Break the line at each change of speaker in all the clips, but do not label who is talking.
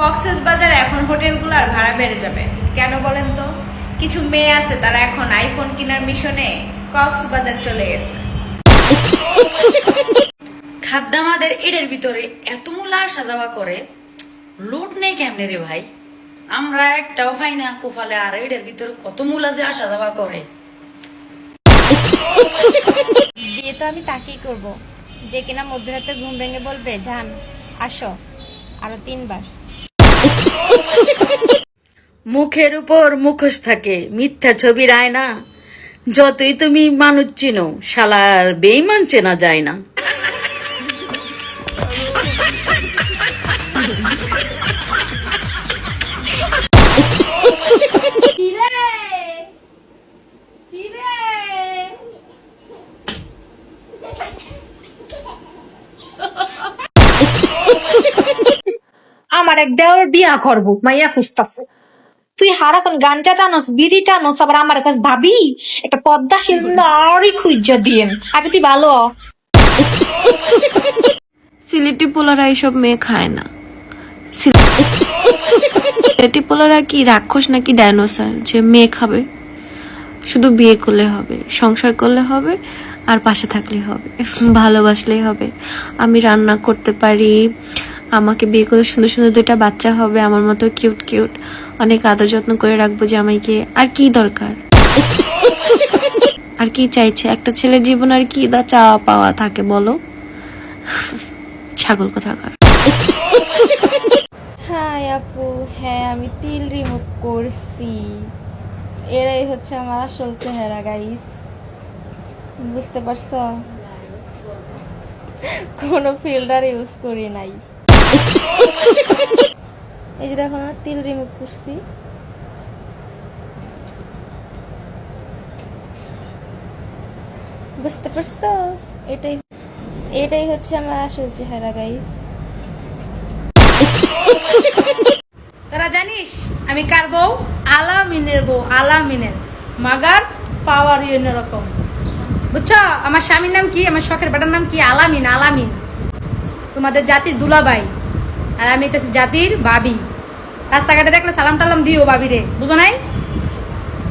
কক্সেস বাজার এখন হোটেলগুলোর ভাড়া বেড়ে যাবে। কেন বলেন তো? কিছু মেয়ে আছে তারা এখন আইফোন কেনার মিশনে কক্সবাজার চলে গেছে।
খাদ্যামাদের এডের ভিতরে এত মূলার সাজাবা করে লুট নেই কেমনে রে ভাই? আমরা একটাও পাই না কোফালে আর এডের ভিতরে কত মূলা যে আসা যাওয়া করে।
বিয়ে তো আমি তাকেই করব। যে কিনা মধ্যরাতে ঘুম ভেঙে বলবে যান আসো। আরও তিনবার।
মুখের উপর মুখোশ থাকে, মিথ্যা ছবির আয়না যতই তুমি মানুষ চিনো, শালার বেইমান চেনা যায় না।
আমার এক দেওয়ার বিয়া করব, মাইয়া খুঁজতাছে। তুই হারাক্ষণ গাঞ্জা টানস, বিড়ি টানস, আবার আমার কাছে ভাবি, একটা পদ্মাশীল নারী খুঁজা দিয়েন। আগে তুই ভালো
সিলেটি পোলারা এইসব মেয়ে খায় না। সিলেটি পোলারা কি রাক্ষস নাকি ডাইনোসর? যে মেয়ে খাবে। শুধু বিয়ে করলে হবে, সংসার করলে হবে, আর পাশে থাকলে হবে, ভালোবাসলেই হবে। আমি রান্না করতে পারি, আমাকে বিয়ে করলে সুন্দর সুন্দর দুটা বাচ্চা হবে, আমার মতো কিউট কিউট অনেক আদর যত্ন করে রাখব জামাইকে। আর কি দরকার? আর কি চাইছে? একটা ছেলের জীবন আর কি দা চাওয়া পাওয়া থাকে বলো? ছাগল কোথাকার?
হাই আপু হ্যাঁ আমি তিল রিমুভ করছি। এরাই হচ্ছে আমার আসল চেহারা গাইস বুঝতে পারছ? কোনো ফিল্টার ইউজ করি নাই। এই যে দেখো না, তিল রিমুভ করছি। বুঝতে পারছ? এটাই এটাই হচ্ছে আমার আসল চেহারা গাইস
তোরা জানিস, আমি কার বউ? আলামিনের বউ, আলামিনের। মাগার পাওয়ার ইউনের রকম। বুঝছ? আমার স্বামীর নাম কি? আমার শখের বেটার নাম কি? আলামিন আলামিন। তোমাদের জাতির দুলাবাই আর আমি হইতেছি জাতির বাবি রাস্তাঘাটে দেখলে সালাম টালাম দিও বাবিরে বুঝো নাই?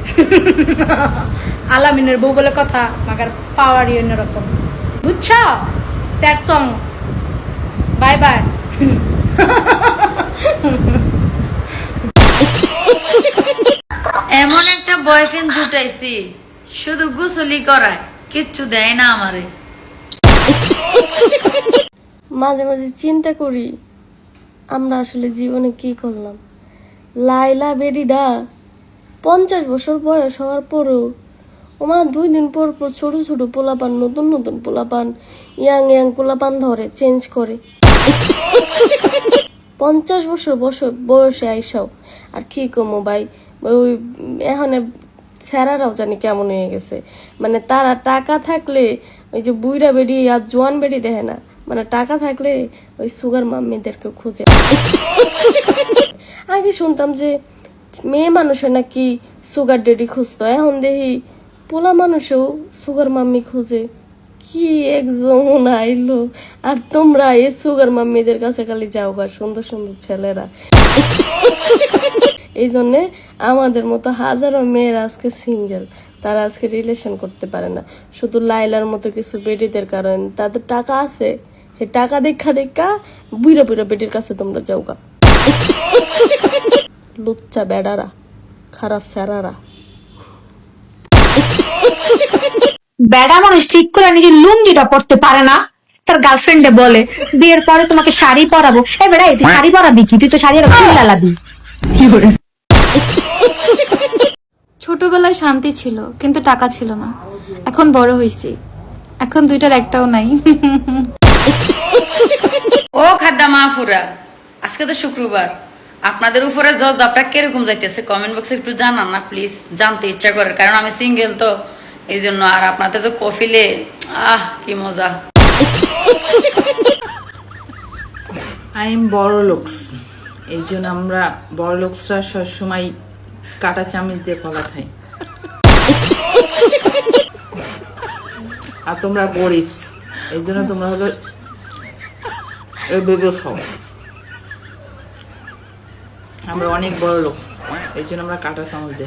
আলামিনের বউ বলে কথা মাগার পাওয়ার ইউনের রকম বুঝছ? Sad song bye bye.
এমন একটা বয়ফ্রেন্ড জুটাইছি শুধু গুসলি করায় কিচ্ছু দেয় না আমারে।
মাঝে মাঝে চিন্তা করি আমরা আসলে জীবনে কি করলাম? লাইলা বেডিডা পঞ্চাশ বছর বয়স হওয়ার পরেও ওমা দুই দিন পর পর ছোট ছোট পোলাপান, নতুন নতুন পোলাপান, ইয়াং ইয়াং পোলাপান ধরে চেঞ্জ করে। পঞ্চাশ বছর বছর বয়সে আইসাও, আর কি কমো ভাই? ওই এখন স্যারারাও জানি কেমন হয়ে গেছে। মানে তারা টাকা থাকলে ওই যে বুইরা বেড়ি আর জোয়ান বেড়ি দেখে না? মানে টাকা থাকলে ওই সুগার মাম্মিদেরকে খুঁজে। আগে শুনতাম যে মেয়ে মানুষে নাকি সুগার ডেডি খুঁজতো, এখন দেখি পোলা মানুষেও সুগার মাম্মি খুঁজে। কি একজন আইলো আর তোমরা এই সুগার মাম্মিদের কাছে খালি যাও গা, সুন্দর সুন্দর ছেলেরা। এই জন্যে আমাদের মতো হাজারো মেয়েরা আজকে সিঙ্গেল তারা আজকে রিলেশন করতে পারে না। শুধু লাইলার মতো কিছু বেডিদের কারণে তাদের টাকা আছে সে টাকা দেখা দেখা বুড়া বুড়ো বেডির কাছে তোমরা যাও গা। লুচ্চা বেড়ারা খারাপ স্যারারা।
বেড়া মানুষ ঠিক করে নিজের লুঙ্গিটা পরতে পারে না। তার গার্লফ্রেন্ডে বলে বিয়ের পরে তোমাকে শাড়ি পরাবো। এ বেড়া এই তুই শাড়ি পরাবি কি? তুই তো শাড়ি আর লালাবি কি করে
ছোটবেলায় শান্তি ছিল কিন্তু টাকা ছিল না। এখন বড় হইছি। এখন দুইটার একটাও নাই।
ও খাদ্যা মাহফুরা আজকে তো শুক্রবার। আপনাদের উপরে জজ আপনার কীরকম যাইতেছে? কমেন্ট বক্সে একটু জানান না প্লিজ জানতে ইচ্ছা করে, কারণ আমি সিঙ্গেল তো এই জন্য আর আপনাদের তো কফিলে আহ, কি মজা।
আই এম বড় লোকস এই জন্য আমরা বড় লোকসরা সবসময় কাটা চামচ দিয়ে কলা খাই। আর তোমরা গরিবস, এই জন্য তোমরা হলো ভেবে খাও। আমরা অনেক বড় লোক এই জন্য আমরা কাটা চামচ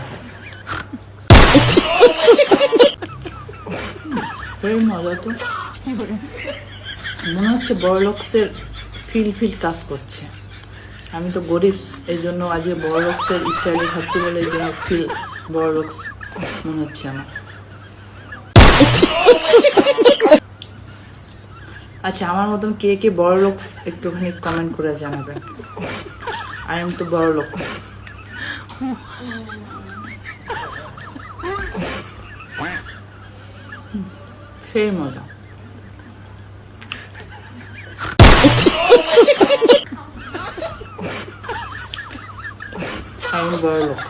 এই মজা তো। মনে হচ্ছে বড় লোকসের ফিল ফিল কাজ করছে। আমি তো গরিব, এই জন্য আজকে বড় লোকসের স্টাইলে খাচ্ছি বলে এই জন্য ফিল বড় লোকস মনে হচ্ছে আমার। আচ্ছা আমার মতন কে কে বড় লোকস একটুখানি কমেন্ট করে জানাবেন। আই এম তো বড় লোক সেই মজা আমি বড় লোক